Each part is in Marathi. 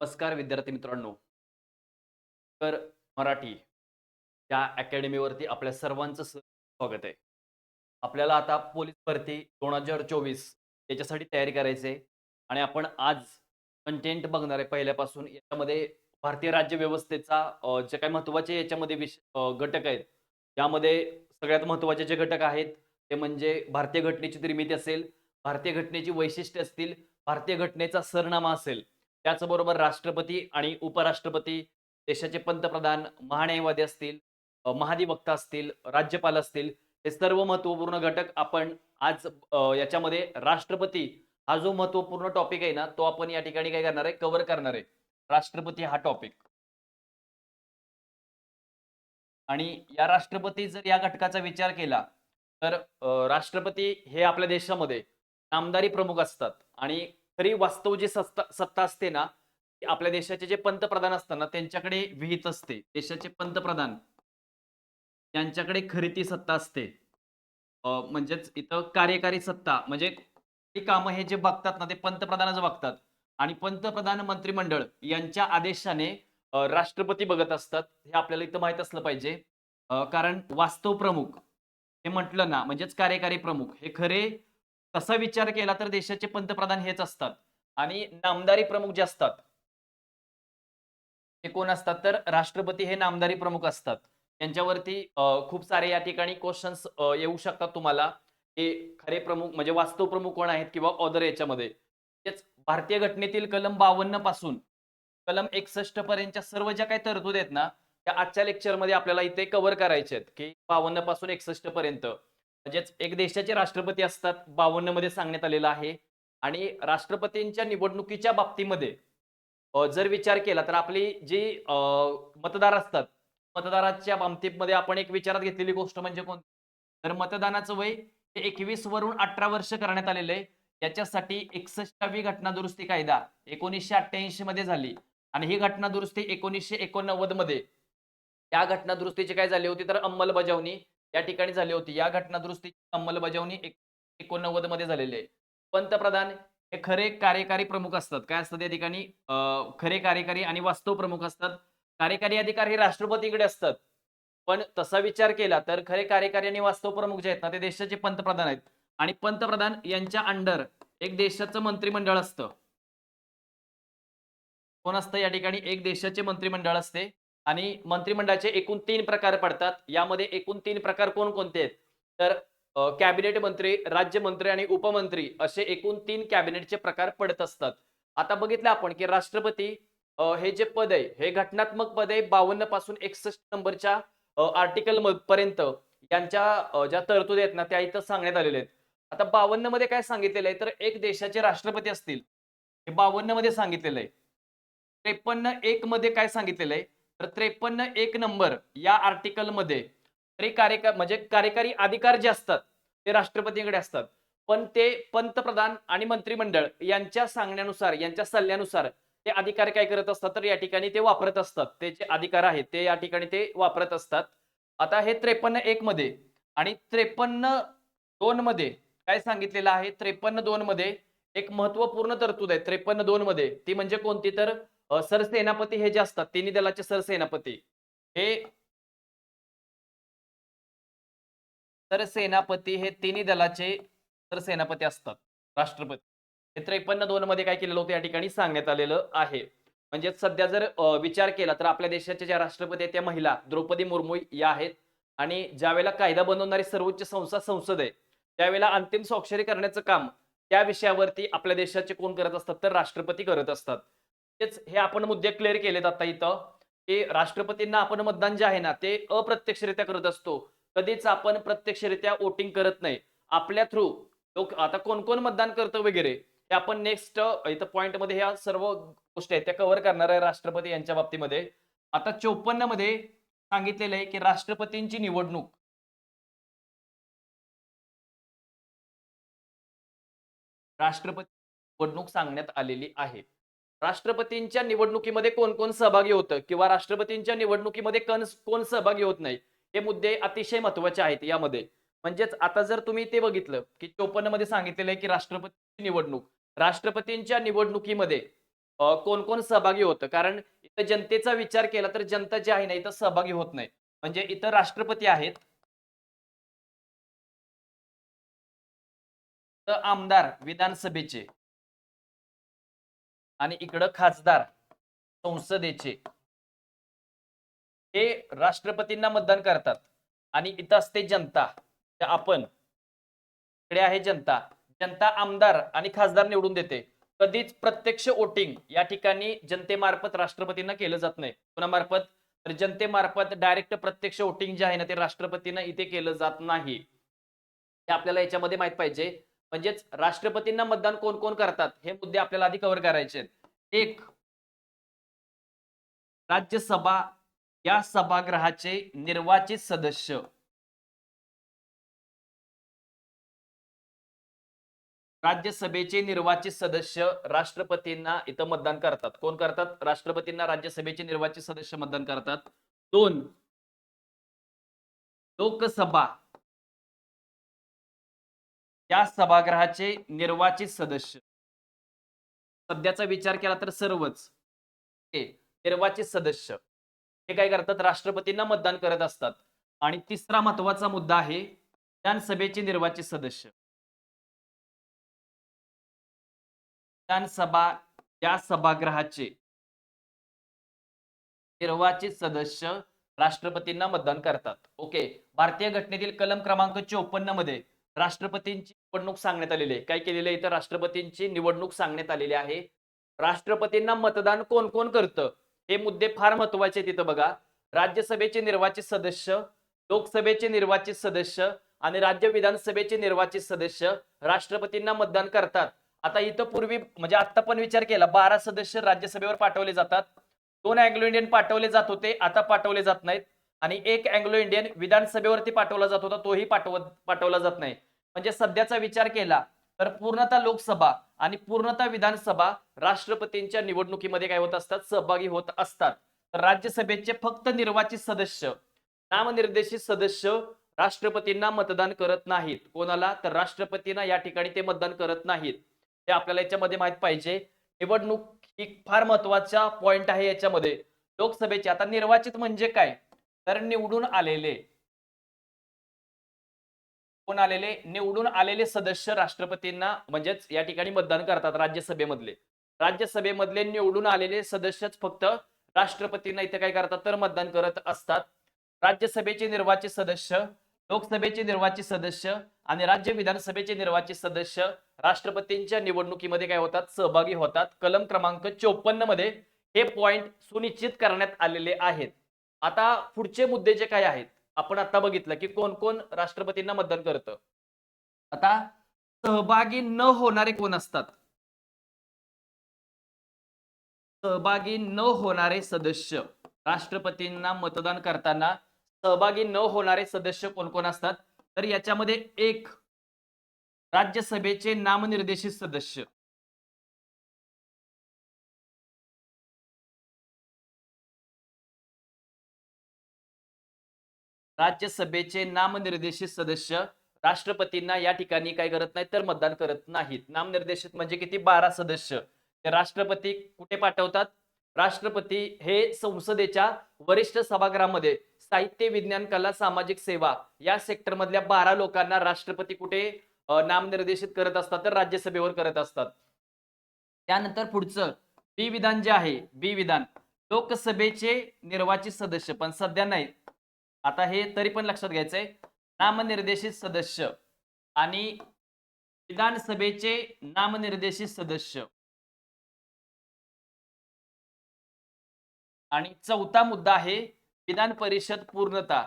नमस्कार विद्यार्थी मित्रांनो. तर मराठी या अकॅडमीवरती आपल्या सर्वांचं स्वागत आहे. आपल्याला आता पोलीस भरती दोन हजार चोवीस याच्यासाठी तयारी करायची आहे आणि आपण आज कंटेंट बघणार आहे पहिल्यापासून. याच्यामध्ये भारतीय राज्य व्यवस्थेचा जे काही महत्त्वाचे याच्यामध्ये विष घटक आहेत यामध्ये सगळ्यात महत्त्वाचे जे घटक आहेत ते म्हणजे भारतीय घटनेची निर्मिती असेल भारतीय घटनेची वैशिष्ट्ये असतील भारतीय घटनेचा सरनामा असेल त्याचबरोबर राष्ट्रपती आणि उपराष्ट्रपती देशाचे पंतप्रधान महान्यायवादी असतील महाधिवक्ता असतील राज्यपाल असतील हे सर्व महत्त्वपूर्ण घटक आपण आज याच्यामध्ये राष्ट्रपती हा जो महत्त्वपूर्ण टॉपिक आहे ना तो आपण या ठिकाणी काय करणार आहे? कव्हर करणार आहे. राष्ट्रपती हा टॉपिक आणि या राष्ट्रपती जर या घटकाचा विचार केला तर राष्ट्रपती हे आपल्या देशामध्ये नामदारी प्रमुख असतात. आणि तरी वास्तव जी सत्ता सत्ता असते ना आपल्या देशाचे जे पंतप्रधान असतात ना त्यांच्याकडे विहित असते. देशाचे पंतप्रधान. यांच्याकडे खरी ती सत्ता असते. म्हणजेच इथं कार्यकारी सत्ता म्हणजे कामं हे जे बघतात ना ते पंतप्रधानच बघतात. आणि पंतप्रधान मंत्रिमंडळ यांच्या आदेशाने राष्ट्रपती बघत असतात. हे आपल्याला इथं माहीत असलं पाहिजे. कारण वास्तव प्रमुख हे म्हटलं ना म्हणजेच कार्यकारी प्रमुख हे खरे तसा विचार केला तर देशाचे पंतप्रधान हेच असतात. आणि नामदारी प्रमुख जे असतात ते कोण असतात? तर राष्ट्रपती हे नामदारी प्रमुख असतात. त्यांच्यावरती खूप सारे या ठिकाणी क्वेश्चन्स येऊ शकतात तुम्हाला. हे खरे प्रमुख म्हणजे वास्तव प्रमुख कोण आहेत किंवा ऑदर याच्यामध्ये. तेच भारतीय घटनेतील कलम बावन्नपासून कलम एकसष्ट पर्यंतच्या सर्व ज्या काही तरतूद आहेत ना त्या आजच्या लेक्चरमध्ये आपल्याला इथे कव्हर करायचे आहेत. की बावन्नपासून एकसष्ट पर्यंत. म्हणजेच एक देशाचे राष्ट्रपती असतात बावन्नमध्ये सांगण्यात आलेलं आहे. आणि राष्ट्रपतींच्या निवडणुकीच्या बाबतीमध्ये जर विचार केला तर आपली जी मतदार असतात मतदाराच्या बाबतीमध्ये आपण एक विचारात घेतलेली गोष्ट म्हणजे कोण तर मतदानाचं वय हे एकवीस वरून अठरा वर्ष करण्यात आलेलं आहे. याच्यासाठी एकसष्टावी घटना दुरुस्ती कायदा एकोणीसशे अठ्ठ्याऐंशी मध्ये झाली. आणि ही घटना दुरुस्ती एकोणीसशे एकोणनव्वदमध्ये या घटना दुरुस्तीची काय झाली होती तर अंमलबजावणी या ठिकाणी झाली होती. या घटना दुरुस्तीची अंमलबजावणी एकोणनव्वदमध्ये झालेली आहे. पंतप्रधान हे खरे कार्यकारी प्रमुख असतात. काय असतात या ठिकाणी? खरे कार्यकारी आणि वास्तव प्रमुख असतात. कार्यकारी अधिकार हे राष्ट्रपतीकडे असतात. पण तसा विचार केला तर खरे कार्यकारी आणि वास्तव प्रमुख जे आहेत ना ते देशाचे पंतप्रधान आहेत. आणि पंतप्रधान यांच्या अंडर एक देशाचं मंत्रिमंडळ असतं. कोण असतं या ठिकाणी? एक देशाचे मंत्रिमंडळ असते. आणि मंत्रिमंडळाचे एकूण तीन प्रकार पडतात. यामध्ये एकूण तीन प्रकार कोणकोणते आहेत? तर कॅबिनेट मंत्री राज्यमंत्री आणि उपमंत्री असे एकूण तीन कॅबिनेटचे प्रकार पडत असतात. आता बघितलं आपण की राष्ट्रपती हे जे पद आहे हे घटनात्मक पद आहे बावन्नपासून एकसष्ट नंबरच्या आर्टिकल पर्यंत यांच्या ज्या तरतुदी आहेत ना त्या इथं सांगण्यात आलेल्या आहेत. आता बावन्नमध्ये काय सांगितलेलं आहे? तर एक देशाचे राष्ट्रपती असतील. हे बावन्नमध्ये सांगितलेलं आहे. त्रेपन्न एक मध्ये काय सांगितलेलं आहे? तर त्रेपन्न एक नंबर या आर्टिकलमध्ये तरी कार्यका म्हणजे कार्यकारी अधिकार जे असतात ते राष्ट्रपतीकडे असतात. पण ते पंतप्रधान आणि मंत्रिमंडळ यांच्या सांगण्यानुसार यांच्या सल्ल्यानुसार ते अधिकार काय करत असतात? तर या ठिकाणी ते वापरत असतात. ते जे अधिकार आहेत ते या ठिकाणी ते वापरत असतात. आता हे त्रेपन्न एक मध्ये आणि त्रेपन्न दोन मध्ये काय सांगितलेलं आहे? त्रेपन्न दोन मध्ये एक महत्त्वपूर्ण तरतूद आहे. त्रेपन्न दोन मध्ये ती म्हणजे कोणती? तर सरसेनापती हे जे असतात तिन्ही दलाचे सरसेनापती. हे सरसेनापती हे तिन्ही दलाचे सरसेनापती असतात राष्ट्रपती. हे त्रेपन्न दोन मध्ये काय केलेलं होतं या ठिकाणी सांगण्यात आलेलं आहे. म्हणजे सध्या जर विचार केला तर आपल्या देशाच्या ज्या राष्ट्रपती आहेत त्या महिला द्रौपदी मुर्मू या आहेत. आणि ज्यावेळेला कायदा बनवणारी सर्वोच्च संस्था संसद आहे त्यावेळेला अंतिम स्वाक्षरी करण्याचं काम त्या विषयावरती आपल्या देशाचे कोण करत असतात तर राष्ट्रपती करत असतात. तेच हे आपण मुद्दे क्लिअर केलेत आता इथं. की राष्ट्रपतींना आपण मतदान जे आहे ना ते अप्रत्यक्षरित्या करत असतो. कधीच आपण प्रत्यक्षरित्या वोटिंग करत नाही. आपल्या थ्रू लोक आता कोण कोण मतदान करतं वगैरे हे आपण नेक्स्ट इथं पॉईंटमध्ये ह्या सर्व गोष्टी आहेत त्या कव्हर करणार आहे राष्ट्रपती यांच्या बाबतीमध्ये. आता चोपन्नमध्ये सांगितलेलं आहे की राष्ट्रपतींची निवडणूक. राष्ट्रपती निवडणूक सांगण्यात आलेली आहे. राष्ट्रपतींच्या निवडणुकीमध्ये कोण कोण सहभागी होतं? किंवा राष्ट्रपतींच्या निवडणुकीमध्ये कोण कोण सहभागी होत नाही? हे मुद्दे अतिशय महत्त्वाचे आहेत यामध्ये. म्हणजेच आता जर तुम्ही ते बघितलं की चोपन्नमध्ये सांगितलेलं आहे की राष्ट्रपती निवडणूक. राष्ट्रपतींच्या निवडणुकीमध्ये कोण कोण सहभागी होतं? कारण इथं जनतेचा विचार केला तर जनता जी आहे ना इथं सहभागी होत नाही. म्हणजे इथं राष्ट्रपती आहेत. तर आमदार विधानसभेचे. आणि इकडं खासदार संसदेचे. हे राष्ट्रपतींना मतदान करतात. आणि इथं असते जनता. आपण इकडे आहे जनता. जनता आमदार आणि खासदार निवडून देते. कधीच प्रत्यक्ष वोटिंग या ठिकाणी जनतेमार्फत राष्ट्रपतींना केलं जात नाही. कोणामार्फत? तर जनतेमार्फत डायरेक्ट प्रत्यक्ष वोटिंग जे आहे ना ते राष्ट्रपतींना इथे केलं जात नाही. हे आपल्याला याच्यामध्ये माहीत पाहिजे. म्हणजेच राष्ट्रपतींना मतदान कोण कोण करतात हे मुद्दे आपल्याला आधी कव्हर करायचे आहेत. एक राज्यसभा या सभागृहाचे निर्वाचित सदस्य. राज्यसभेचे निर्वाचित सदस्य राष्ट्रपतींना इथं मतदान करतात. कोण करतात? राष्ट्रपतींना राज्यसभेचे निर्वाचित सदस्य मतदान करतात. दोन लोकसभा या सभागृहाचे निर्वाचित सदस्य. सध्याचा विचार केला तर सर्वच. निर्वाचित सदस्य. हे काय करतात? राष्ट्रपतींना मतदान करत असतात. आणि तिसरा महत्त्वाचा मुद्दा आहे विधानसभेचे निर्वाचित सदस्य. विधानसभा या सभागृहाचे निर्वाचित सदस्य राष्ट्रपतींना मतदान करतात. ओके. भारतीय घटनेतील कलम क्रमांक चोपन्नमध्ये राष्ट्रपतींची निवडणूक सांगण्यात आलेली आहे. काय केलेलं आहे? इथं राष्ट्रपतींची निवडणूक सांगण्यात आलेली आहे. राष्ट्रपतींना मतदान कोण कोण करतं? हे मुद्दे फार महत्त्वाचे तिथं बघा. राज्यसभेचे निर्वाचित सदस्य लोकसभेचे निर्वाचित सदस्य आणि राज्य विधानसभेचे निर्वाचित सदस्य राष्ट्रपतींना मतदान करतात. आता इथं पूर्वी म्हणजे आता पण विचार केला बारा सदस्य राज्यसभेवर पाठवले जातात. दोन अँग्लो इंडियन पाठवले जात होते आता पाठवले जात नाहीत. आणि एक अँग्लो इंडियन विधानसभेवरती पाठवला जात होता तोही पाठवत पाठवला जात नाही. म्हणजे सध्याचा विचार केला तर पूर्णतः लोकसभा आणि पूर्णतः विधानसभा राष्ट्रपतींच्या निवडणुकीमध्ये काय होत असतात? सहभागी होत असतात. तर राज्यसभेचे फक्त निर्वाचित सदस्य नामनिर्देशित सदस्य राष्ट्रपतींना मतदान करत नाहीत. कोणाला? तर राष्ट्रपतींना या ठिकाणी ते मतदान करत नाहीत. ते आपल्याला याच्यामध्ये माहीत पाहिजे. निवडणूक ही फार महत्त्वाचा पॉइंट आहे याच्यामध्ये. लोकसभेचे आता निर्वाचित म्हणजे काय? तर निवडून आलेले कोण आलेले? निवडून आलेले सदस्य राष्ट्रपतींना म्हणजेच या ठिकाणी मतदान करतात राज्यसभेमधले. राज्यसभेमधले निवडून आलेले सदस्यच फक्त राष्ट्रपतींना इथे काय करतात? तर मतदान करत असतात. राज्यसभेचे निर्वाचित सदस्य लोकसभेचे निर्वाचित सदस्य आणि राज्य विधानसभेचे निर्वाचित सदस्य राष्ट्रपतींच्या निवडणुकीमध्ये काय होतात? सहभागी होतात. कलम क्रमांक चोपन्नमध्ये हे पॉइंट सुनिश्चित करण्यात आलेले आहेत. आता पुढचे मुद्दे जे काय आहेत? आपण आता बघितलं की कोण कोण राष्ट्रपतींना मतदान करतं. आता सहभागी न होणारे कोण असतात? सहभागी न होणारे सदस्य. राष्ट्रपतींना मतदान करताना सहभागी न होणारे सदस्य कोण कोण असतात? तर याच्यामध्ये एक राज्यसभेचे नामनिर्देशित सदस्य. राज्यसभेचे नामनिर्देशित सदस्य राष्ट्रपतींना या ठिकाणी काय करत नाहीत तर मतदान करत नाहीत. नामनिर्देशित म्हणजे किती? बारा सदस्य. ते राष्ट्रपती कुठे पाठवतात? राष्ट्रपती हे संसदेच्या वरिष्ठ सभागृहामध्ये साहित्य विज्ञान कला सामाजिक सेवा या सेक्टर मधल्या बारा लोकांना राष्ट्रपती कुठे नामनिर्देशित करत असतात तर राज्यसभेवर करत असतात. त्यानंतर पुढचं बी विधान जे आहे बी विधान. लोकसभेचे निर्वाचित सदस्य पण सध्या नाही. आता हे तरी पण लक्षात घ्यायचंय. नामनिर्देशित सदस्य आणि विधानसभेचे नामनिर्देशित सदस्य. आणि चौथा मुद्दा आहे विधान परिषद पूर्णता.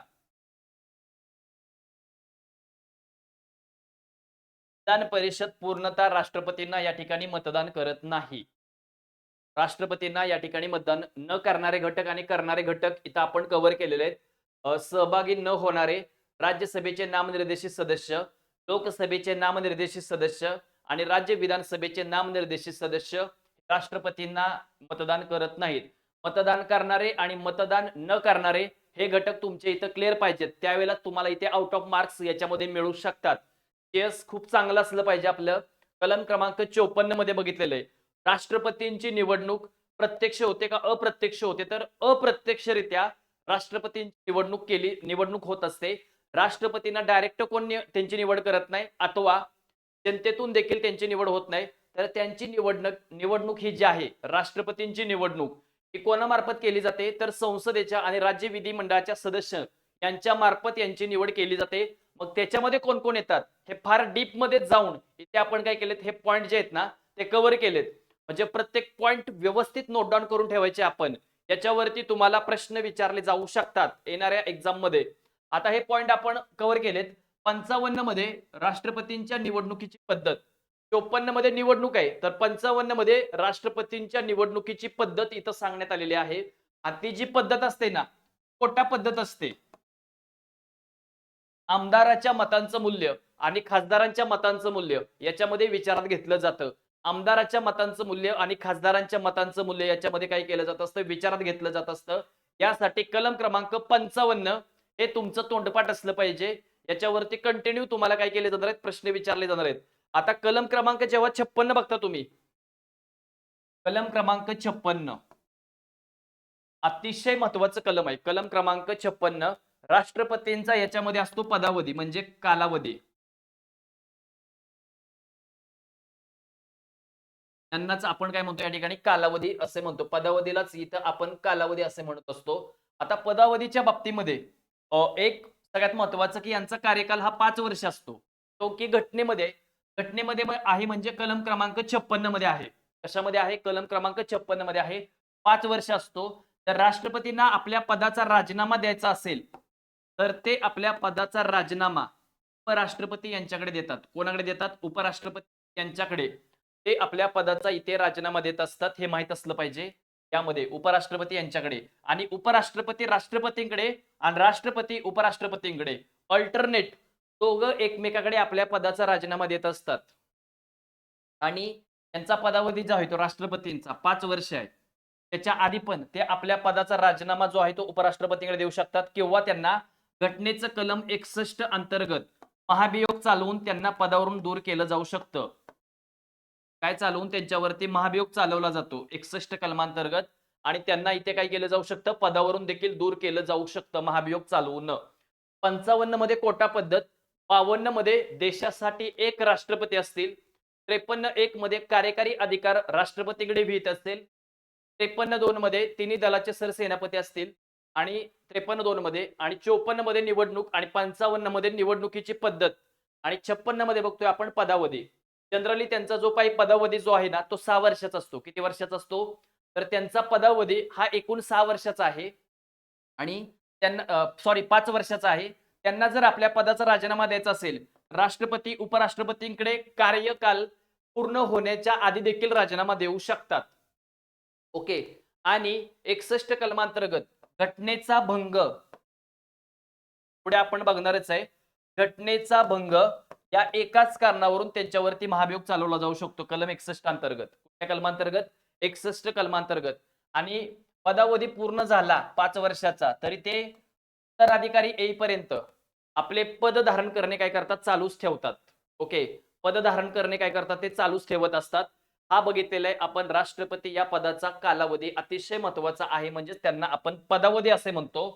विधान परिषद पूर्णता राष्ट्रपतींना या ठिकाणी मतदान करत नाही. राष्ट्रपतींना या ठिकाणी मतदान न करणारे घटक आणि करणारे घटक इथं आपण कव्हर केलेले आहेत. सहभागी न होणारे राज्यसभेचे नामनिर्देशित सदस्य लोकसभेचे नामनिर्देशित सदस्य आणि राज्य विधानसभेचे नामनिर्देशित सदस्य राष्ट्रपतींना मतदान करत नाहीत. मतदान करणारे आणि मतदान न करणारे हे घटक तुमचे इथं क्लिअर पाहिजेत. त्यावेळेला तुम्हाला इथे आउट ऑफ मार्क्स याच्यामध्ये मिळू शकतात. केस खूप चांगलं असलं पाहिजे आपलं. कलम क्रमांक चोपन्नमध्ये बघितलेलं आहे. राष्ट्रपतींची निवडणूक प्रत्यक्ष होते का अप्रत्यक्ष होते? तर अप्रत्यक्षरित्या राष्ट्रपतींची निवडणूक केली निवडणूक होत असते. राष्ट्रपतींना डायरेक्ट कोण त्यांची निवड करत नाही अथवा जनतेतून देखील त्यांची निवड होत नाही. तर त्यांची निवडणूक निवडणूक ही जी आहे राष्ट्रपतींची निवडणूक ही कोणामार्फत केली जाते? तर संसदेच्या आणि राज्य विधिमंडळाच्या सदस्य यांच्या मार्फत यांची निवड केली जाते. मग त्याच्यामध्ये कोण कोण येतात? हे फार डीपमध्ये जाऊन इथे आपण काय केलेत? हे पॉईंट जे आहेत ना ते कव्हर केलेत. म्हणजे प्रत्येक पॉईंट व्यवस्थित नोट डाऊन करून ठेवायचे आपण. याच्यावरती तुम्हाला प्रश्न विचारले जाऊ शकतात येणाऱ्या एक्झाममध्ये. आता हे पॉईंट आपण कव्हर केलेत. पंचावन्नमध्ये राष्ट्रपतींच्या निवडणुकीची पद्धत. चोपन्नमध्ये निवडणूक आहे. तर पंचावन्नमध्ये राष्ट्रपतींच्या निवडणुकीची पद्धत इथं सांगण्यात आलेली आहे. आणि ती जी पद्धत असते ना कोटा पद्धत असते. आमदाराच्या मतांचं मूल्य आणि खासदारांच्या मतांचं मूल्य याच्यामध्ये विचारात घेतलं जातं. आमदाराच्या मतांचं मूल्य आणि खासदारांच्या मतांचं मूल्य याच्यामध्ये काय केलं जात असतं विचारात घेतलं जात असतं. यासाठी कलम क्रमांक पंचावन्न हे तुमचं तोंडपाठ असलं पाहिजे. याच्यावरती कंटिन्यू तुम्हाला काय केले जाणार आहेत? प्रश्न विचारले जाणार आहेत. आता कलम क्रमांक जेव्हा छप्पन्न बघता तुम्ही. कलम क्रमांक छप्पन्न. अतिशय महत्वाचं कलम आहे. कलम क्रमांक छप्पन्न राष्ट्रपतींचा याच्यामध्ये असतो पदावधी म्हणजे कालावधी. त्यांनाच आपण काय म्हणतो या ठिकाणी? कालावधी असे म्हणतो. पदावधीलाच इथं आपण कालावधी असे म्हणत असतो. आता पदावधीच्या बाबतीमध्ये एक सगळ्यात महत्वाचं की यांचा कार्यकाल हा पाच वर्ष असतो. तो की घटनेमध्ये घटनेमध्ये आहे म्हणजे कलम क्रमांक छप्पन्नमध्ये आहे. कशामध्ये आहे? कलम क्रमांक छप्पन्नमध्ये आहे. पाच वर्ष असतो. तर राष्ट्रपतींना आपल्या पदाचा राजीनामा द्यायचा असेल तर ते आपल्या पदाचा राजीनामा उपराष्ट्रपती यांच्याकडे देतात. कोणाकडे देतात? उपराष्ट्रपती यांच्याकडे. ते आपल्या पदाचा इथे राजीनामा देत असतात हे माहीत असलं पाहिजे. यामध्ये उपराष्ट्रपती यांच्याकडे आणि उपराष्ट्रपती राष्ट्रपतींकडे आणि राष्ट्रपती उपराष्ट्रपतींकडे अल्टरनेट दोघं एकमेकाकडे आपल्या पदाचा राजीनामा देत असतात. आणि त्यांचा पदावधी जो आहे तो राष्ट्रपतींचा पाच वर्ष आहे. त्याच्या आधी पण ते आपल्या पदाचा राजीनामा जो आहे तो उपराष्ट्रपतींकडे देऊ शकतात किंवा त्यांना घटनेचं कलम एकसष्ट अंतर्गत महाभियोग चालवून त्यांना पदावरून दूर केलं जाऊ शकतं. काय चालवून त्यांच्यावरती महाभियोग चालवला जातो. एकसष्ट कलमांतर्गत. आणि त्यांना इथे काय केलं जाऊ शकतं? पदावरून देखील दूर केलं जाऊ शकतं महाभियोग चालवून पंचावन्नमध्ये कोटा पद्धत. बावन्नमध्ये देशासाठी एक राष्ट्रपती असतील. त्रेपन्न एक मध्ये कार्यकारी अधिकार राष्ट्रपतीकडे विहित असेल त्रेपन्न दोन मध्ये तिन्ही दलाचे सरसेनापती असतील. आणि त्रेपन्न दोन मध्ये आणि चोपन्नमध्ये निवडणूक आणि पंचावन्नमध्ये निवडणुकीची पद्धत. आणि छप्पन्नमध्ये बघतोय आपण पदावधी. जनरली त्यांचा जो काही पदावधी जो आहे ना तो सहा वर्षाचा असतो. किती वर्षाचा असतो? तर त्यांचा पदावधी हा एकूण सहा वर्षाचा आहे. आणि त्यांना सॉरी पाच वर्षाचा आहे. त्यांना जर आपल्या पदाचा राजीनामा द्यायचा असेल राष्ट्रपती उपराष्ट्रपतींकडे कार्यकाल पूर्ण होण्याच्या आधी देखील राजीनामा देऊ शकतात. ओके? आणि एकसष्ट कलमांतर्गत घटनेचा भंग. पुढे आपण बघणारच आहे. घटनेचा भंग या एकाच कारणावरून त्यांच्यावरती महाभियोग चालवला जाऊ शकतो कलम एकसष्ट अंतर्गत. कुठल्या कलमांतर्गत? एकसष्ट कलमांतर्गत. आणि पदावधी पूर्ण झाला पाच वर्षाचा तरी ते उत्तराधिकारी येईपर्यंत आपले पद धारण करणे काय करतात? चालूच ठेवतात. ओके? पद धारण करणे काय करतात? ते चालूच ठेवत असतात. हा बघितलेला आहे आपण राष्ट्रपती या पदाचा कालावधी अतिशय महत्त्वाचा आहे. म्हणजे त्यांना आपण पदावधी असे म्हणतो.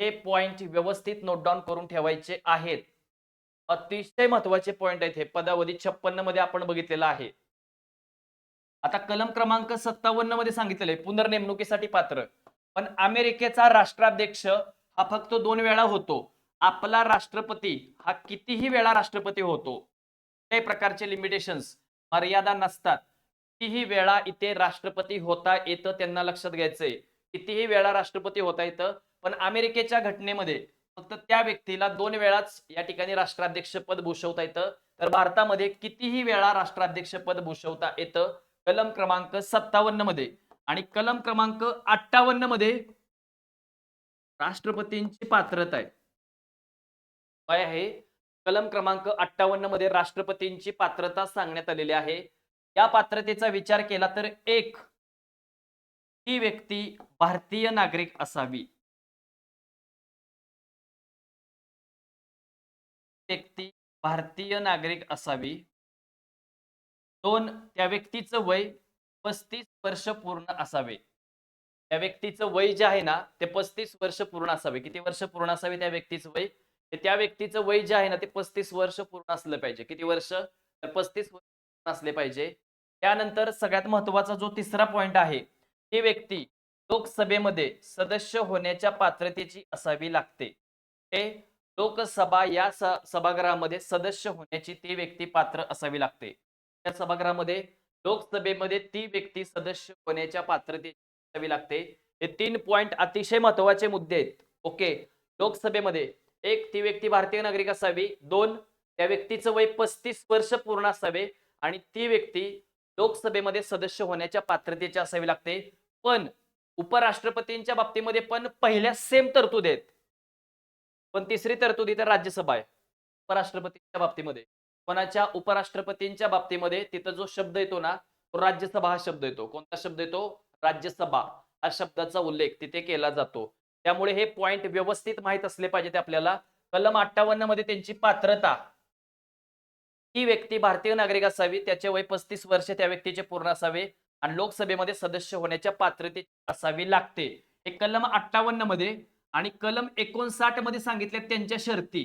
हे पॉइंट व्यवस्थित नोट डाऊन करून ठेवायचे आहेत. अतिशय महत्त्वाचे पॉइंट आहेत हे. पदावधी छप्पन्नमध्ये आपण बघितलेलं आहे. आता कलम क्रमांक सत्तावन्नमध्ये सांगितलेलं आहे पुनर्नेमणुकीसाठी पात्र. पण अमेरिकेचा राष्ट्राध्यक्ष हा फक्त दोन वेळा होतो. आपला राष्ट्रपती हा कितीही वेळा राष्ट्रपती होतो. काही प्रकारचे लिमिटेशन्स मर्यादा नसतात. कितीही वेळा इथे राष्ट्रपती होता येतं त्यांना लक्षात घ्यायचंय. कितीही वेळा राष्ट्रपती होता येतं पण अमेरिकेच्या घटनेमध्ये फक्त त्या व्यक्तीला दोन वेळाच या ठिकाणी राष्ट्राध्यक्ष पद भूषवता येतं. तर भारतामध्ये कितीही वेळा राष्ट्राध्यक्ष पद भूषवता येतं. कलम क्रमांक सत्तावन्नमध्ये आणि कलम क्रमांक अठ्ठावन्नमध्ये राष्ट्रपतींची पात्रता आहे. काय आहे? कलम क्रमांक अठ्ठावन्नमध्ये राष्ट्रपतींची पात्रता सांगण्यात आलेली आहे. या पात्रतेचा विचार केला तर एक ही व्यक्ती भारतीय नागरिक असावी. व्यक्ती भारतीय नागरिक असावी. दोन त्या व्यक्तीचं वय पस्तीस वर्ष पूर्ण असावे. त्या व्यक्तीचं वय जे आहे ना ते पस्तीस वर्ष पूर्ण असावे. किती वर्ष पूर्ण असावे त्या व्यक्तीचं वय? त्या व्यक्तीचं वय जे आहे ना ते पस्तीस वर्ष पूर्ण असलं पाहिजे. किती वर्ष? तर पस्तीस वर्ष पूर्ण असले पाहिजे. त्यानंतर सगळ्यात महत्त्वाचा जो तिसरा पॉइंट आहे ती व्यक्ती लोकसभेमध्ये सदस्य होण्याच्या पात्रतेची असावी लागते. ते लोकसभा या सभागृहामध्ये सदस्य होण्याची ती व्यक्ती पात्र असावी लागते. या सभागृहामध्ये लोकसभेमध्ये ती व्यक्ती सदस्य होण्याच्या पात्रतेची असावी लागते. हे तीन पॉइंट अतिशय महत्त्वाचे मुद्दे आहेत. ओके लोकसभेमध्ये एक ती व्यक्ती भारतीय नागरिक असावी. दोन त्या व्यक्तीचं वय पस्तीस वर्ष पूर्ण असावे. आणि ती व्यक्ती लोकसभेमध्ये सदस्य होण्याच्या पात्रतेची असावी लागते. पण उपराष्ट्रपतींच्या बाबतीमध्ये पण पहिल्या सेम तरतूद आहेत. पण तिसरी तरतूद इथं राज्यसभा आहे उपराष्ट्रपतींच्या बाबतीमध्ये. कोणाच्या उपराष्ट्रपतींच्या बाबतीमध्ये तिथं जो शब्द येतो ना तो राज्यसभा हा शब्द येतो. कोणता शब्द येतो? राज्यसभा. हा शब्दाचा उल्लेख तिथे केला जातो. त्यामुळे हे पॉइंट व्यवस्थित माहीत असले पाहिजेत आपल्याला. कलम अठ्ठावन्नमध्ये त्यांची पात्रता ही व्यक्ती भारतीय नागरिक असावी त्याचे वय पस्तीस वर्ष त्या व्यक्तीचे पूर्ण असावे आणि लोकसभेमध्ये सदस्य होण्याच्या पात्रते असावी लागते. हे कलम अठ्ठावन्नमध्ये आणि कलम एकोणसाठमध्ये सांगितल्यात त्यांच्या शर्ती.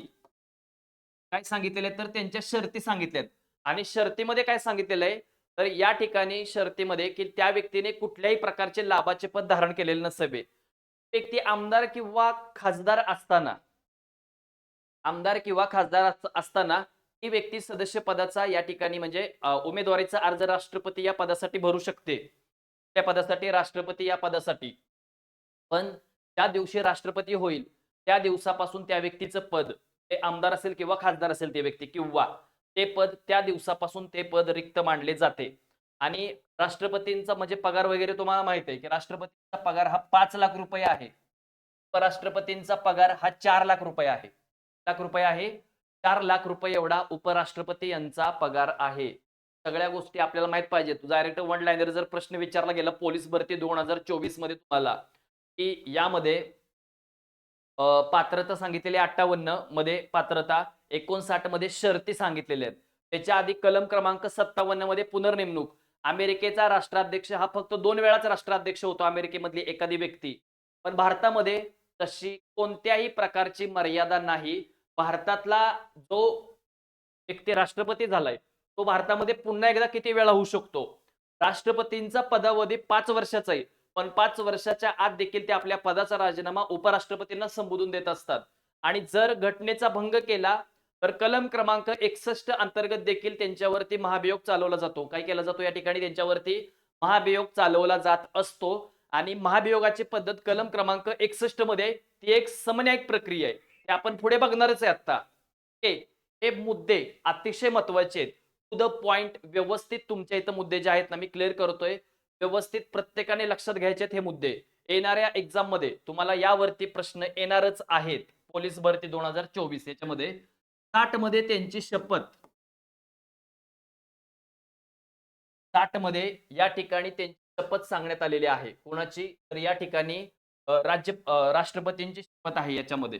काय सांगितलेल्या तर त्यांच्या शर्ती सांगितल्यात आणि शर्तीमध्ये काय सांगितलेलं आहे तर या ठिकाणी शर्तीमध्ये की त्या व्यक्तीने कुठल्याही प्रकारचे लाभाचे पद धारण केलेले नसावे. व्यक्ती आमदार किंवा खासदार असताना आमदार किंवा खासदार असताना ती व्यक्ती सदस्य पदाचा या ठिकाणी म्हणजे उमेदवारीचा अर्ज राष्ट्रपती या पदासाठी भरू शकते. त्या पदासाठी राष्ट्रपती या पदासाठी. पण त्या दिवशी राष्ट्रपती होईल त्या दिवसापासून त्या व्यक्तीचं पद ते आमदार असेल किंवा खासदार असेल ते व्यक्ती किंवा ते पद त्या दिवसापासून ते पद रिक्त मानले जाते. आणि राष्ट्रपतींचा म्हणजे पगार वगैरे तुम्हाला माहीत आहे की राष्ट्रपतींचा पगार हा पाच लाख रुपये आहे. उपराष्ट्रपतींचा पगार हा चार लाख रुपये आहे. लाख रुपये आहे. चार लाख रुपये एवढा उपराष्ट्रपती यांचा पगार आहे. सगळ्या गोष्टी आपल्याला माहीत पाहिजेत. डायरेक्ट वन लाईनर जर प्रश्न विचारला गेला पोलीस भरती दोन हजार चोवीसमध्ये तुम्हाला. की यामध्ये पात्रता सांगितलेली अठ्ठावन्नमध्ये पात्रता एकोणसाठमध्ये शर्ती सांगितलेल्या आहेत. त्याच्या आधी कलम क्रमांक सत्तावन्नमध्ये पुनर्नेमणूक. अमेरिकेचा राष्ट्राध्यक्ष हा फक्त दोन वेळाच राष्ट्राध्यक्ष होतो अमेरिकेमधली एखादी व्यक्ती. पण भारतामध्ये तशी कोणत्याही प्रकारची मर्यादा नाही. भारतातला जो व्यक्ती राष्ट्रपती झालाय तो भारतामध्ये पुन्हा एकदा किती वेळा होऊ शकतो? राष्ट्रपतींचा पदावधी पाच वर्षाचा आहे. पण पाच वर्षाच्या आत देखील ते आपल्या पदाचा राजीनामा उपराष्ट्रपतींना संबोधून देत असतात. आणि जर घटनेचा भंग केला तर कलम क्रमांक एकसष्ट अंतर्गत देखील त्यांच्यावरती महाभियोग चालवला जातो. काय केला जातो? या ठिकाणी त्यांच्यावरती महाभियोग चालवला जात असतो. आणि महाभियोगाची पद्धत कलम क्रमांक एकसष्टमध्ये ती एक समन्यायिक प्रक्रिया आहे. ते आपण पुढे बघणारच आहे आता हे मुद्दे अतिशय महत्त्वाचे आहेत. टू द पॉइंट व्यवस्थित तुमच्या इथं मुद्दे जे आहेत ना मी क्लिअर करतोय. व्यवस्थित प्रत्येकाने लक्षात घ्यायचे हे मुद्दे. येणाऱ्या एक्झाममध्ये तुम्हाला यावरती प्रश्न येणारच आहेत. पोलीस भरती दोन हजार चोवीस याच्यामध्ये. साठमध्ये त्यांची शपथ. साठमध्ये या ठिकाणी त्यांची शपथ सांगण्यात आलेली आहे. कोणाची? तर या ठिकाणी राज्य राष्ट्रपतींची शपथ आहे याच्यामध्ये.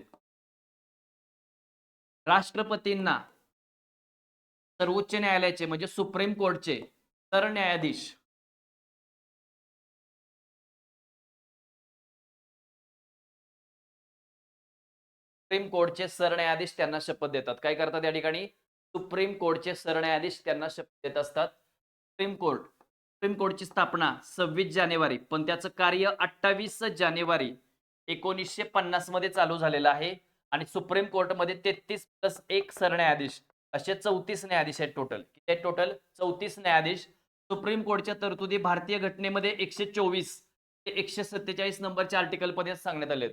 राष्ट्रपतींना सर्वोच्च न्यायालयाचे म्हणजे सुप्रीम कोर्टचे सरन्यायाधीश सुप्रीम कोर्टचे सरन्यायाधीश त्यांना शपथ देतात. काय करतात या ठिकाणी? सुप्रीम कोर्टचे सरन्यायाधीश त्यांना शपथ देत असतात. Supreme court. सुप्रीम कोर्टची स्थापना सव्वीस जानेवारी पण त्याचं कार्य अठ्ठावीस जानेवारी एकोणीसशे पन्नासमध्ये चालू झालेलं आहे आणि सुप्रीम कोर्टमध्ये तेहतीस प्लस एक सरन्यायाधीश असे चौतीस न्यायाधीश आहेत टोटल. किती आहेत टोटल? चौतीस न्यायाधीश. सुप्रीम कोर्टच्या तरतुदी भारतीय घटनेमध्ये एकशे चोवीस ते एकशे सत्तेचाळीस नंबरच्या आर्टिकलमध्ये सांगण्यात आले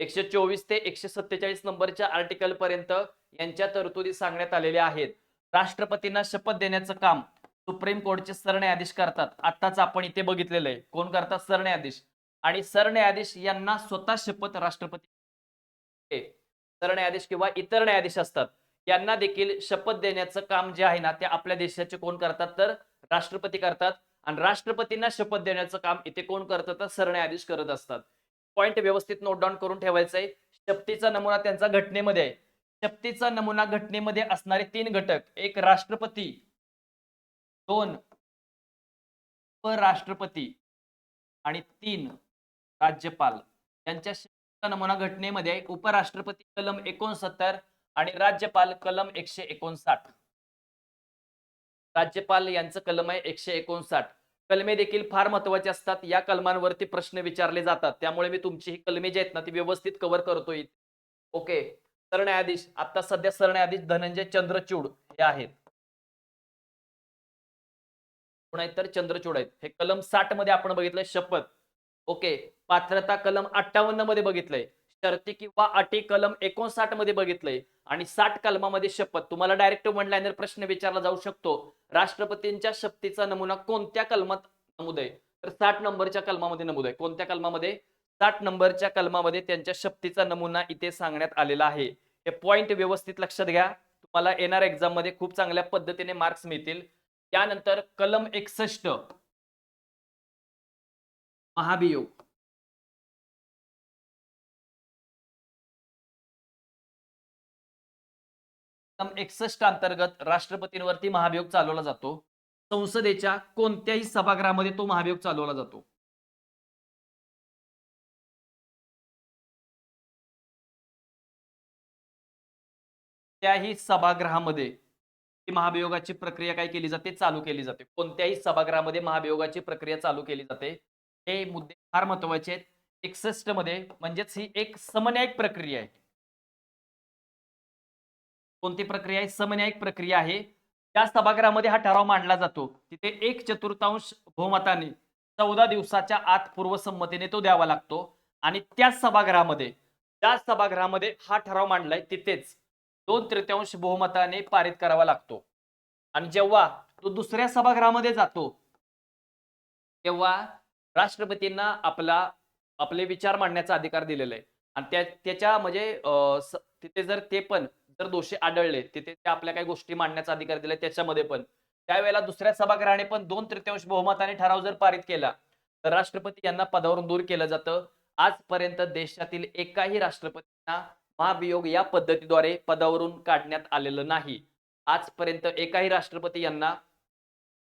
एकशे चोवीस ते एकशे सत्तेचाळीस नंबरच्या आर्टिकल पर्यंत यांच्या तरतुदी सांगण्यात आलेल्या आहेत. राष्ट्रपतींना शपथ देण्याचं काम सुप्रीम कोर्टचे सरन्यायाधीश करतात. आताच आपण इथे बघितलेलं आहे. कोण करतात? सरन्यायाधीश. आणि सरन्यायाधीश यांना स्वतः शपथ राष्ट्रपती सरन्यायाधीश किंवा इतर न्यायाधीश असतात. यांना देखील शपथ देण्याचं काम जे आहे ना ते आपल्या देशाचे कोण करतात? तर राष्ट्रपती करतात. आणि राष्ट्रपतींना शपथ देण्याचं काम इथे कोण करतात तर सरन्यायाधीश करत असतात. पॉइंट व्यवस्थित नोट डाऊन करून ठेवायचा आहे शपथीचा नमुना त्यांचा घटनेमध्ये आहे. शपथीचा नमुना घटनेमध्ये असणारे तीन घटक. एक राष्ट्रपती. दोन उपराष्ट्रपती. आणि तीन राज्यपाल. यांच्या शपथचा नमुना घटनेमध्ये उपराष्ट्रपती कलम एकोणसत्तर आणि राज्यपाल कलम एकशे एकोणसाठ. राज्यपाल यांचं कलम आहे एकशे एकोणसाठ. कलमे देखील फार महत्त्वाचे असतात. या कलमांवरती प्रश्न विचारले जातात. त्यामुळे मी तुमची ही कलमे जी आहेत ना ती व्यवस्थित कव्हर करतोय. ओके सरन्यायाधीश आता सध्या सरन्यायाधीश धनंजय चंद्रचूड हे आहेत. कोण तर चंद्रचूड आहेत. हे कलम साठमध्ये आपण बघितलंय शपथ. ओके पात्रता कलम अठ्ठावन्नमध्ये बघितलंय. शर्ती किंवा अटी कलम एकोणसाठमध्ये बघितलंय आणि साठ कलमामध्ये शपथ. तुम्हाला डायरेक्ट वन लाईनर प्रश्न विचारला जाऊ शकतो. राष्ट्रपतींच्या शपथीचा नमुना कोणत्या कलमात नमूद आहे? तर साठ नंबरच्या कलमामध्ये नमूद आहे. कोणत्या कलमामध्ये? साठ नंबरच्या कलमामध्ये त्यांच्या शपथीचा नमुना इथे सांगण्यात आलेला आहे. हे पॉइंट व्यवस्थित लक्षात घ्या. तुम्हाला येणार एक्झाममध्ये खूप चांगल्या पद्धतीने मार्क्स मिळतील. त्यानंतर कलम एकसष्ट. महाभियोग. एकसष्ट अंतर्गत राष्ट्रपतींवरती महाभियोग चालवला जातो. संसदेच्या कोणत्याही सभागृहामध्ये तो महाभियोग चालवला जातो. त्याही सभागृहामध्ये महाभियोगाची प्रक्रिया काय केली जाते? चालू केली जाते. कोणत्याही सभागृहामध्ये महाभियोगाची प्रक्रिया चालू केली जाते. हे मुद्दे फार महत्त्वाचे आहेत. एकसष्टमध्ये म्हणजेच ही एक समन्यायिक प्रक्रिया आहे. कोणती प्रक्रिया आहे? समन्यायिक प्रक्रिया आहे. त्या सभागृहामध्ये हा ठराव मांडला जातो. तिथे एक चतुर्थांश बहुमताने चौदा दिवसाच्या आत पूर्वसंमतीने तो द्यावा लागतो. आणि त्याच सभागृहामध्ये त्या सभागृहामध्ये हा ठराव मांडलाय तिथेच दोन तृतीयांश बहुमताने पारित करावा लागतो. आणि जेव्हा तो दुसऱ्या सभागृहामध्ये जातो तेव्हा राष्ट्रपतींना आपला आपले विचार मांडण्याचा अधिकार दिलेला आहे. आणि त्या त्याच्या म्हणजे अं, तिथे जर ते पण जर दोषी आढळले. तिथे आपल्या काही गोष्टी मांडण्याचा अधिकार दिलाय त्याच्यामध्ये पण. त्यावेळेला दुसऱ्या सभागृहाने पण दोन तृतीयांश बहुमताने ठराव जर पारित केला तर राष्ट्रपती यांना पदावरून दूर केलं जातं. आजपर्यंत देशातील एकाही राष्ट्रपतींना महाभियोग या पद्धतीद्वारे पदावरून काढण्यात आलेलं नाही. आजपर्यंत एकाही राष्ट्रपती यांना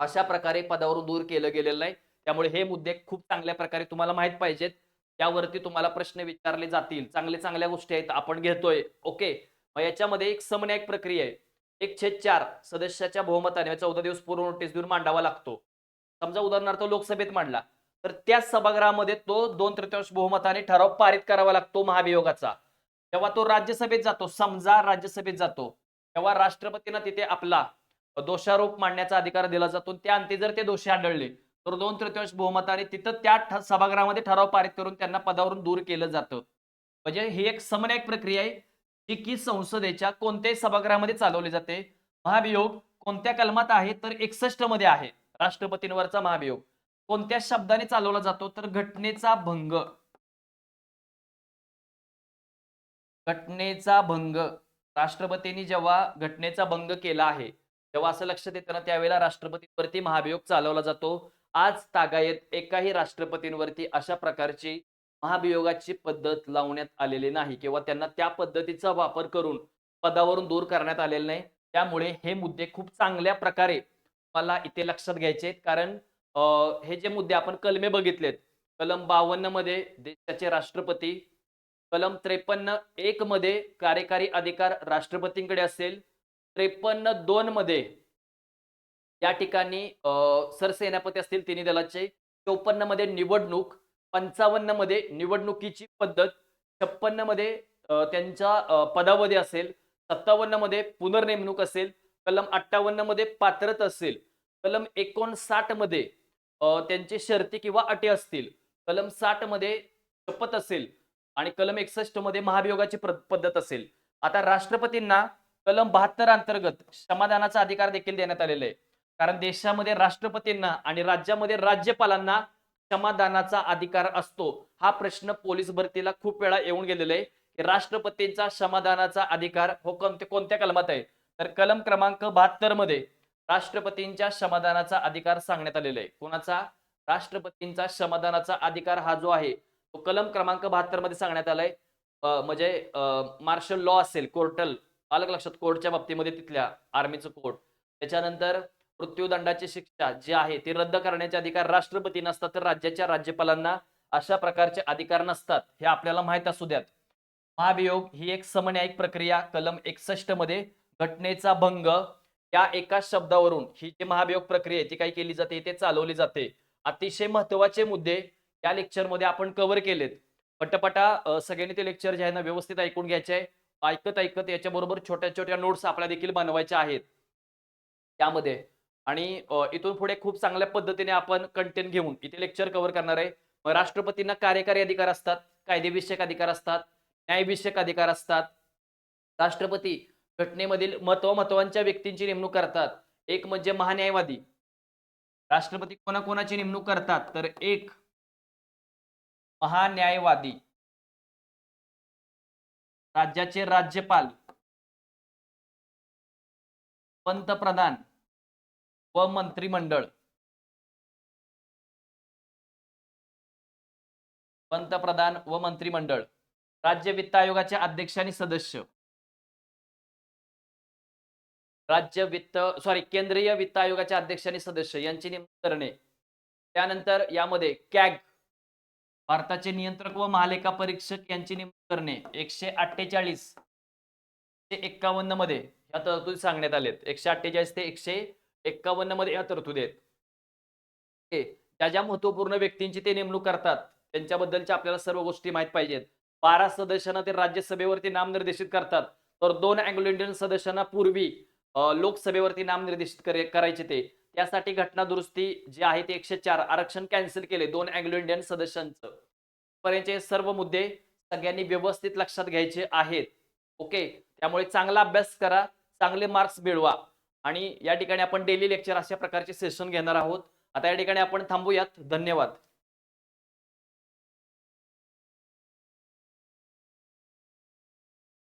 अशा प्रकारे पदावरून दूर केलं गेलेलं नाही. त्यामुळे हे मुद्दे खूप चांगल्या प्रकारे तुम्हाला माहीत पाहिजेत. त्यावरती तुम्हाला प्रश्न विचारले जातील. चांगले चांगल्या गोष्टी आहेत आपण घेतोय. ओके? मग याच्यामध्ये एक समन्यायिक प्रक्रिया आहे. एक छेद चार सदस्याच्या बहुमताने म्हणजे चौदा दिवस पूर्व नोटीस देऊन मांडावा लागतो. समजा उदाहरणार्थ लोकसभेत मांडला तर त्या सभागृहामध्ये तो दोन तृतीयांश बहुमताने ठराव पारित करावा लागतो महाभियोगाचा. तेव्हा तो राज्यसभेत जातो समजा राज्यसभेत जातो. तेव्हा राष्ट्रपतींना तिथे आपला दोषारोप मांडण्याचा अधिकार दिला जातो. त्या अंती जर ते दोषी आढळले तर दोन तृतीयांश बहुमताने तिथं त्या सभागृहामध्ये ठराव पारित करून त्यांना पदावरून दूर केलं जातं. म्हणजे ही एक समन्यायिक प्रक्रिया आहे. ही की संसदेच्या कोणत्याही सभागृहामध्ये चालवली जाते. महाभियोग कोणत्या कलमात आहे तर एकसष्टमध्ये आहे. राष्ट्रपतींवरचा महाभियोग. कोणत्या शब्दाने चालवला जातो तर घटनेचा भंग. घटनेचा भंग. राष्ट्रपतींनी जेव्हा घटनेचा भंग केला आहे तेव्हा असं लक्षात येतं ना त्यावेळेला राष्ट्रपतींवरती महाभियोग चालवला जातो. आज तागायत एकाही राष्ट्रपतींवरती अशा प्रकारची महाभियोगाची पद्धत लावण्यात आलेली नाही किंवा त्यांना त्या पद्धतीचा वापर करून पदावरून दूर करण्यात आलेले नाही. त्यामुळे हे मुद्दे खूप चांगल्या प्रकारे मला इथे लक्षात घ्यायचे कारण हे जे मुद्दे आपण कलमे बघितलेत कलम बावन्नमध्ये देशाचे राष्ट्रपती कलम त्रेपन्न एक मध्ये कार्यकारी अधिकार राष्ट्रपतींकडे असेल त्रेपन्न दोन मध्ये या ठिकाणी अं, सरसेनापती असतील तिन्ही दलाचे चौपन्नमध्ये निवडणूक पंचावन्नमध्ये निवडणुकीची पद्धत छप्पन्नमध्ये त्यांच्या पदावधी असेल सत्तावन्नमध्ये पुनर्नेमणूक असेल कलम अठ्ठावन्नमध्ये पात्रता असेल कलम एकोणसाठमध्ये त्यांचे त्यांची शर्ती किंवा अटी असतील कलम साठमध्ये शपथ असेल आणि कलम एकसष्टमध्ये महाभियोगाची पद्धत असेल. आता राष्ट्रपतींना कलम बहात्तर अंतर्गत समाधानाचा अधिकार देखील देण्यात आलेला आहे. कारण देशामध्ये राष्ट्रपतींना आणि राज्यामध्ये राज्यपालांना क्षमादानाचा अधिकार असतो. हा प्रश्न पोलीस भरतीला खूप वेळा येऊन गेलेला आहे. की राष्ट्रपतींचा क्षमादानाचा अधिकार हो कोणत्या कोणत्या कलमात आहे? तर कलम क्रमांक बहात्तरमध्ये राष्ट्रपतींच्या क्षमादानाचा अधिकार सांगण्यात आलेला आहे. कोणाचा? राष्ट्रपतींचा क्षमादानाचा अधिकार हा जो आहे तो कलम क्रमांक बहात्तरमध्ये सांगण्यात आलाय. म्हणजे मार्शल लॉ असेल कोर्टल अलग लक्षात कोर्टच्या बाबतीमध्ये तिथल्या आर्मीचं कोर्ट त्याच्यानंतर मृत्यूदंडाची शिक्षा जी आहे ती रद्द करण्याचे अधिकार राष्ट्रपती नसतात तर राज्याच्या राज्यपालांना अशा प्रकारचे अधिकार नसतात हे आपल्याला माहीत असू द्यात. महाभियोग ही एक समन्यायिक प्रक्रिया कलम एकसष्टमध्ये घटनेचा भंग या एका शब्दावरून ही जी महाभियोग प्रक्रिया आहे ती काय केली जाते? ते चालवली जाते. अतिशय महत्त्वाचे मुद्दे या लेक्चरमध्ये आपण कव्हर केलेत. पटपटा सगळ्यांनी ते लेक्चर जे आहे ना व्यवस्थित ऐकून घ्यायचे आहे ऐकत ऐकत याच्याबरोबर छोट्या छोट्या नोट्स आपल्या देखील बनवायच्या आहेत. त्यामध्ये आणि इथून पुढे खूप चांगल्या पद्धतीने आपण कंटेंट घेऊन इथे लेक्चर कव्हर करणार आहे. राष्ट्रपतींना कार्यकारी अधिकार असतात कायदेविषयक अधिकार असतात न्यायविषयक अधिकार असतात. राष्ट्रपती घटनेमधील महत्त्व महत्वांच्या व्यक्तींची नेमणूक करतात. एक म्हणजे महान्यायवादी. राष्ट्रपती कोणाकोणाची नेमणूक करतात? तर एक महान्यायवादी. राज्याचे राज्यपाल. पंतप्रधान. व मंत्रिमंडळ पंतप्रधान व मंत्रिमंडळ राज्य वित्त आयोगाचे अध्यक्ष आणि सदस्य. राज्य वित्त सॉरी केंद्रीय वित्त आयोगाचे अध्यक्ष आणि सदस्य यांची नेमणूक करणे. त्यानंतर यामध्ये कॅग भारताचे नियंत्रक व महालेखा परीक्षक यांची नेमणूक करणे एकशे अठ्ठेचाळीस ते एक्कावन्नमध्ये या तरतुदी सांगण्यात आलेत एकशे अठ्ठेचाळीस ते एकशे एक्कावन्नमध्ये या तरतुदी आहेत. ओके. ज्या ज्या महत्त्वपूर्ण व्यक्तींची ते नेमणूक करतात त्यांच्याबद्दलच्या आपल्याला सर्व गोष्टी माहीत पाहिजेत. बारा सदस्यांना ते राज्यसभेवरती नामनिर्देशित करतात. तर दोन अँग्लो इंडियन सदस्यांना पूर्वी लोकसभेवरती नामनिर्देशित करे- करायचे ते. त्यासाठी घटना दुरुस्ती जी आहे ते एकशे चार आरक्षण कॅन्सल केले दोन अँग्लो इंडियन सदस्यांचं. पर्यंतचे सर्व मुद्दे सगळ्यांनी व्यवस्थित लक्षात घ्यायचे आहेत. ओके. त्यामुळे चांगला अभ्यास करा चांगले मार्क्स मिळवा. आणि या ठिकाणी आपण डेली लेक्चर अशा प्रकारचे सेशन घेणार आहोत. आता या ठिकाणी आपण थांबूयात. धन्यवाद.